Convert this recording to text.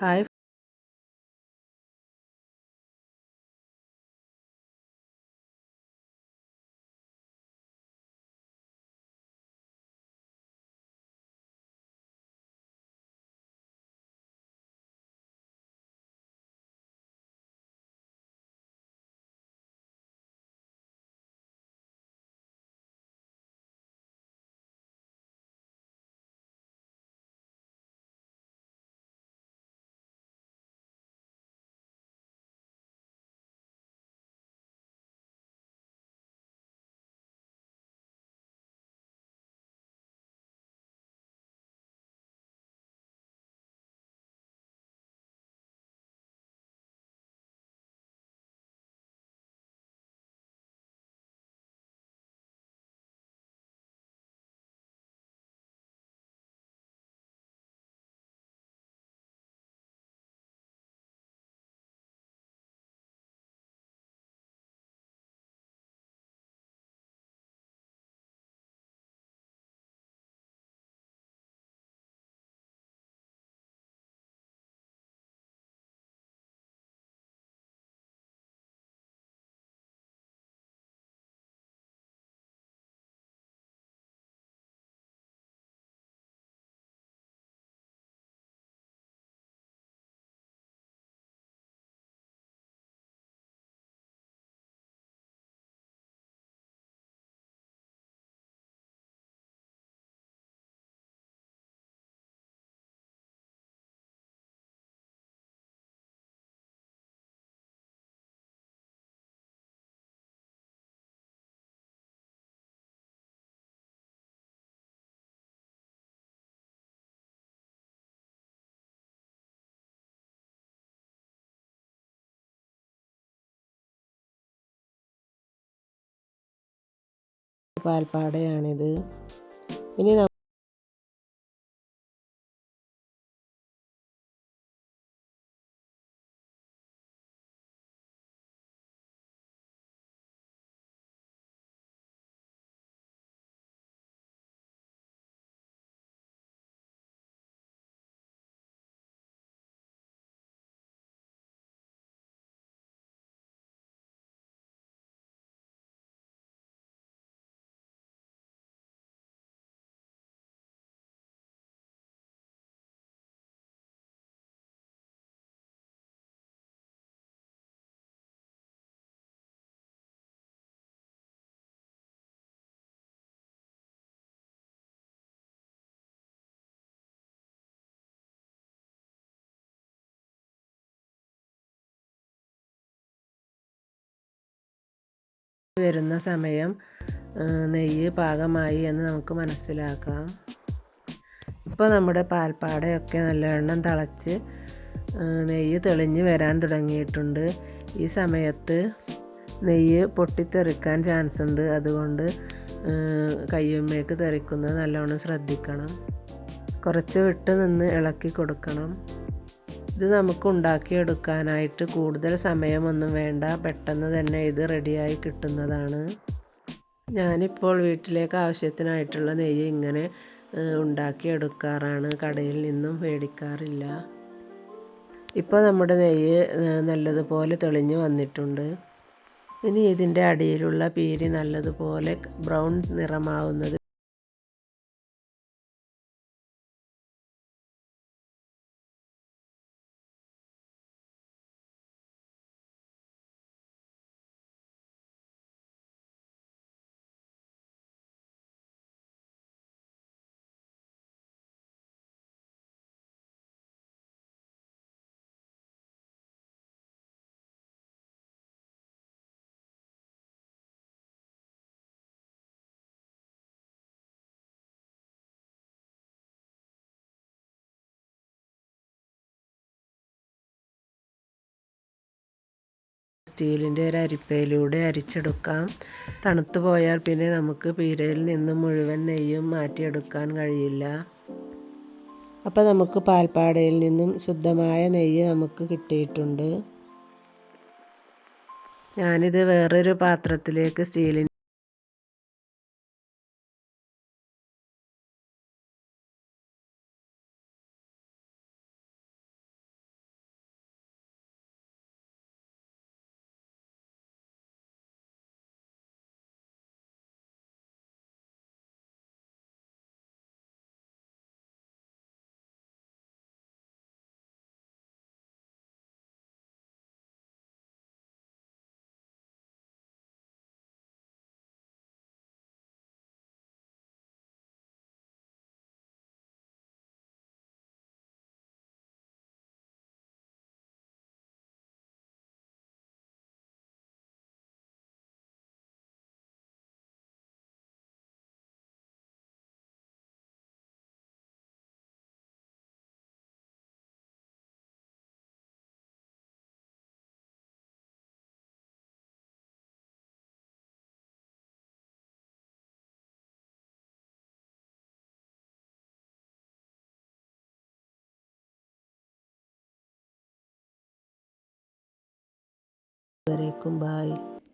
Hi പാൽപ്പാടയാണിത്. ഇനി വരുന്ന സമയം നെയ്യ് പാകമായി എന്ന് നമുക്ക് മനസ്സിലാക്കാം. ഇപ്പോൾ നമ്മുടെ പാൽപ്പാടയൊക്കെ നല്ലവണ്ണം തിളച്ച് നെയ്യ് തെളിഞ്ഞ് വരാൻ തുടങ്ങിയിട്ടുണ്ട്. ഈ സമയത്ത് നെയ്യ് പൊട്ടിത്തെറിക്കാൻ ചാൻസ് ഉണ്ട് അതുകൊണ്ട് കയ്യുമ്മേക്ക് തെറിക്കുന്നത് നല്ലവണ്ണം ശ്രദ്ധിക്കണം. കുറച്ച് വിട്ട് നിന്ന് ഇളക്കി കൊടുക്കണം. ഇത് നമുക്ക് ഉണ്ടാക്കിയെടുക്കാനായിട്ട് കൂടുതൽ സമയമൊന്നും വേണ്ട. പെട്ടെന്ന് തന്നെ ഇത് റെഡിയായി കിട്ടുന്നതാണ്. ഞാനിപ്പോൾ വീട്ടിലേക്ക് ആവശ്യത്തിനായിട്ടുള്ള നെയ്യ് ഇങ്ങനെ ഉണ്ടാക്കിയെടുക്കാറാണ്. കടയിൽ നിന്നും മേടിക്കാറില്ല. ഇപ്പോൾ നമ്മുടെ നെയ്യ് നല്ലതുപോലെ തെളിഞ്ഞു വന്നിട്ടുണ്ട്. ഇനി ഇതിന്റെ അടിയിലുള്ള പീരി നല്ലതുപോലെ ബ്രൗൺ നിറമാവുന്നത് സ്റ്റീലിന്റെ ഒരു അരിപ്പയിലൂടെ അരിച്ചെടുക്കാം. തണുത്തു പോയാൽ പിന്നെ നമുക്ക് പീരയിൽ നിന്ന് മുഴുവൻ നെയ്യും മാറ്റിയെടുക്കാൻ കഴിയില്ല. അപ്പോൾ നമുക്ക് പാൽപ്പാടയിൽ നിന്നും ശുദ്ധമായ നെയ്യ് നമുക്ക് കിട്ടിയിട്ടുണ്ട്. ഞാനിത് വേറൊരു പാത്രത്തിലേക്ക് സ്റ്റീലിന്റെ വരേക്കും. ബായ്.